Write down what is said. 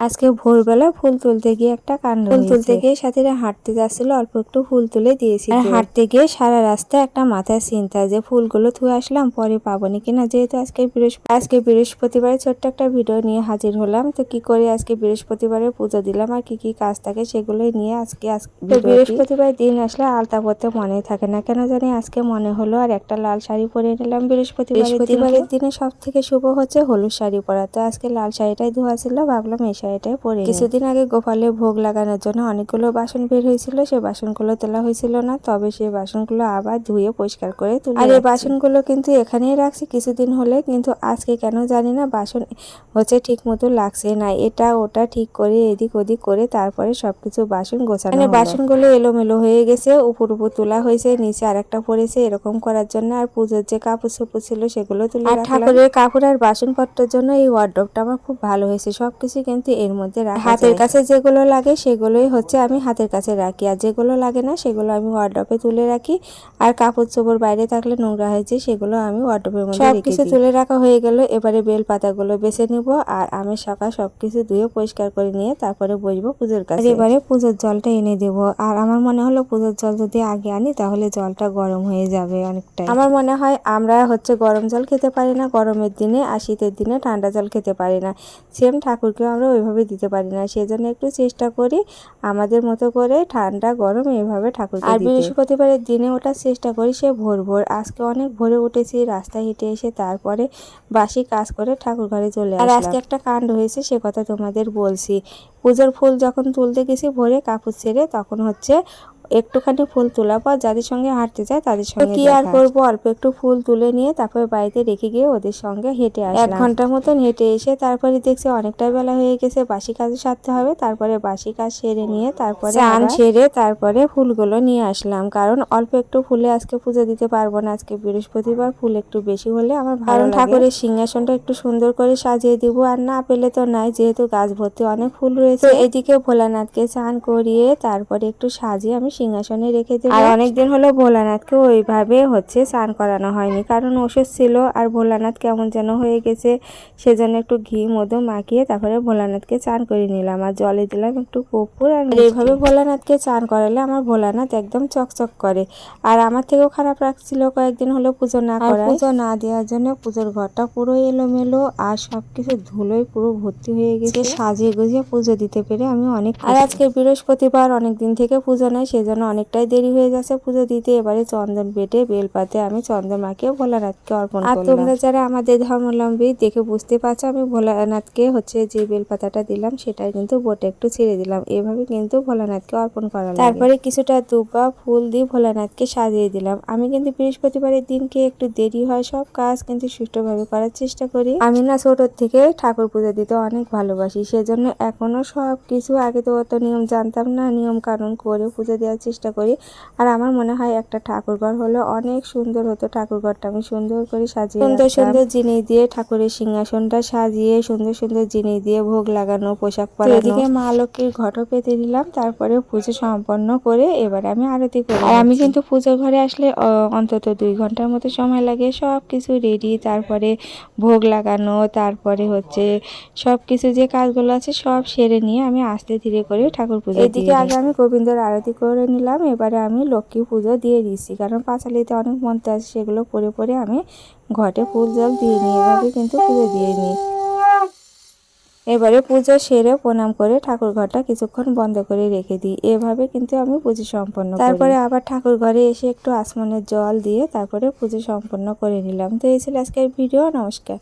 আজকে ভোরবেলা ফুল তুলতে গিয়ে একটা কাণ্ড ফুল তুলতে গিয়ে সাথীরা হাঁটতে যাচ্ছিল অল্প একটু ফুল তুলে দিয়েছি আর হাঁটতে গিয়ে সারা রাস্তা একটা মাথায় চিন্তা যে ফুলগুলো ধুয়ে আসলাম পরে পাবো পাবনি কিনা? যেহেতু আজকে বৃহস্পতি আজকে বৃহস্পতিবারে ছোট্ট একটা ভিডিও নিয়ে হাজির হলাম তো কি করে আজকে বৃহস্পতিবারে পুজো দিলাম আর কি কি কাজ থাকে সেগুলোই নিয়ে আজকে আজকে বৃহস্পতিবার দিন আসলে আলতা পরতে মনে থাকে না। কেন জানি আজকে মনে হলো আর একটা লাল শাড়ি পরে নিলাম বৃহস্পতিবার বৃহস্পতিবারের দিনে সব থেকে শুভ হচ্ছে হলুদ শাড়ি পরা। তো আজকে লাল শাড়িটাই ধোয়া ছিল ভাবলাম এই পরে নিই। কিছুদিন আগে গোপালে ভোগ লাগানোর জন্য অনেকগুলো বাসন বের হয়েছিল সে বাসনগুলো তোলা হয়েছিল না তবে সেই বাসনগুলো আবার ধুয়ে পরিষ্কার করে তুলে আর এই বাসনগুলো কিন্তু এখানেই রাখছি কিছুদিন হলে কিন্তু আজকে কেন জানি না বাসন হচ্ছে ঠিক মতো লাগছে না এটা ওটা ঠিক করে এদিক ওদিক করে তারপরে সবকিছু বাসন গোছানো মানে বাসনগুলো এলোমেলো হয়ে গেছে উপর উপর তোলা হয়েছে নিচে আরেকটা পড়েছে এরকম করার জন্য আর পুজোর যে কাপড় চোপড় ছিল সেগুলো তুলে আর ঠাকুরের কাপড় আর বাসনপত্রের জন্য এই ওয়ার্ডরোবটা আমার খুব ভালো হয়েছে সবকিছু কিন্তু এর মধ্যে রাখা হাতের কাছে যেগুলো লাগে সেগুলোই হচ্ছে আমি হাতের কাছে রাখি। আর যেগুলো লাগে না সেগুলো আমি ওয়ার্ডরোবে তুলে রাখি। আর কাপড় চোপড় বাইরে থাকলে নোংরা হয়েছে সেগুলো আমি ওয়ার্ডরোবের মধ্যে সবকিছু তুলে রাখা হয়ে গেল। এবারে বেল পাতাগুলো বেছে নিব আর আমি সকাল সবকিছু ধুয়ে পরিষ্কার করে নিয়ে তারপরে বসবো পুজোর কাছে। এবারে পুজোর জলটা এনে দেব। আর আমার মনে হলো পুজোর জল যদি আগে আনি তাহলে জলটা গরম হয়ে যাবে অনেকটাই। আমার মনে হয় আমরা হচ্ছে গরম জল খেতে পারি না গরমের দিনে আর শীতের দিনে ঠান্ডা জল খেতে পারি না। সেম ঠাকুরকেও আমরা ওইভাবে দিতে পারি না। সেজন্য একটু চেষ্টা করি আমাদের মতো করে ঠান্ডা গরম এইভাবে ঠাকুর আর বৃহস্পতিবারের দিনে ওঠার চেষ্টা করি সে ভোর ভোর। আজকে অনেক ভোরে উঠেছি রাস্তায় হেঁটে এসে তারপরে বাসি কাজ করে ঠাকুর ঘরে চলে আর আজকে একটা কাণ্ড হয়েছে সে কথা তোমাদের বলছি। পুজোর ফুল যখন তুলতে গেছি ভোরে কাপড় ছেড়ে তখন হচ্ছে একটুখানি ফুল তোলা পর যাদের সঙ্গে হাঁটতে যায় তাদের সঙ্গে কি আর করব? অল্প একটু ফুল তুলে নিয়ে তারপরে বাড়িতে রেখে গিয়ে ওদের সঙ্গে হেঁটে আসলাম। এক ঘণ্টার মতন হেঁটে এসে তারপরে দেখছি অনেকটা বেলা হয়ে গেছে বাসি কাজ সারতে হবে তারপরে বাসি কাজ সেরে নিয়ে তারপরে চান সেরে তারপরে ফুলগুলো নিয়ে আসলাম। কারণ অল্প একটু ফুলে আজকে পুজো দিতে পারব না আজকে বৃহস্পতিবার ফুল একটু বেশি হলে আমার ভালো ঠাকুরের সিংহাসনটা একটু সুন্দর করে সাজিয়ে দিব আর না পেলে তো নাই যেহেতু গাছ ভর্তি অনেক ফুল রয়েছে। এদিকে ভোলানাথকে চান করিয়ে তারপরে একটু সাজিয়ে আমি সিংহাসনে রেখে দেবো। আর অনেকদিন হলো ভোলানাথকে ওইভাবে হচ্ছে স্নান করানো হয়নি। কারণ ওষুধ ছিল আর ভোলানাথ কেমন যেন হয়ে গেছে। সেজন্য একটু ঘি মধু মাখিয়ে তারপরে ভোলানাথকে চান করে নিলাম আর জলে দিলাম একটু কপুর আর এইভাবে ভোলানাথকে চান করালে আমার ভোলানাথ একদম চকচক করে। আর আমার থেকেও খারাপ লাগছিল কয়েকদিন হলো পুজো না করা পুজো না দেওয়ার জন্য পুজোর ঘরটা পুরো এলোমেলো আর সবকিছু ধুলোয় পুরো ভর্তি হয়ে গেছে। সাজিয়ে গুজিয়ে পুজো দিতে পেরে আমি অনেক আর আজকে বৃহস্পতিবার অনেক দিন থেকে পুজো নেই সেজন্য অনেকটাই দেরি হয়ে যাচ্ছে পুজো দিতে। এবারে চন্দন বেটে বেলপাতে আমি চন্দন মাখিয়ে ভোলানাথকে অর্পণ আর তোমরা যারা আমাদের ধর্মাবলম্বী দেখে বুঝতে পারছ আমি ভোলানাথকে হচ্ছে যে বেলপাতাটা দিলাম সেটাই কিন্তু বোটে একটু ছেড়ে দিলাম। এভাবে কিন্তু ভোলানাথকে অর্পণ করা তারপরে কিছুটা দুবা ফুল দিয়ে ভোলানাথকে সাজিয়ে দিলাম। আমি কিন্তু বৃহস্পতিবারের দিনকে একটু দেরি হয় সব কাজ কিন্তু সুষ্ঠুভাবে করার চেষ্টা করি। আমি না ছোটোর থেকে ঠাকুর পুজো দিতে অনেক ভালোবাসি সেজন্য এখনও সব কিছু আগে তো অত নিয়ম জানতাম না নিয়ম কানুন করে পুজো দেওয়ার চেষ্টা করি। আর আমার মনে হয় একটা ঠাকুর ঘর হলে অনেক সুন্দর হতো ঠাকুর ঘরটা আমি সুন্দর করে সাজিয়ে সুন্দর সুন্দর জিনিস দিয়ে ঠাকুরের সিংহাসনটা সাজিয়ে সুন্দর সুন্দর জিনিস দিয়ে ভোগ লাগানো পোশাক পরানো। এদিকে মা লক্ষ্মীর ঘটও পেতে দিলাম তারপরে পুজো সম্পন্ন করে এবারে আমি আরতি করি আর আমি কিন্তু পুজোর ঘরে আসলে অন্তত দুই ঘণ্টার মতো সময় লাগে সব কিছু রেডি তারপরে ভোগ লাগানো তারপরে হচ্ছে সব কিছু যে কাজগুলো আছে সব সেরে নিয়ে আমি আস্তে ধীরে করে ঠাকুর পুজো এদিকে আগে আমি গোবিন্দর আরতি করে নিলাম। এবারে আমি লক্ষ্মী পুজো দিয়ে দিচ্ছি। কারণ পাঁচালিতে অনেক মন্ত্র আছে, সেগুলো পরে পরে আমি ঘটে ফুল জল দিয়ে নিই। এভাবে কিন্তু পুজো দিয়ে নিই। এবারে পুজো সেরে প্রণাম করে ঠাকুর ঘরটা কিছুক্ষণ বন্ধ করে রেখে দিই। এভাবে কিন্তু আমি পুজো সম্পন্ন তারপরে আবার ঠাকুর ঘরে এসে একটু আসমানের জল দিয়ে তারপরে পুজো সম্পন্ন করে নিলাম। তো এই ছিল আজকের ভিডিও। নমস্কার।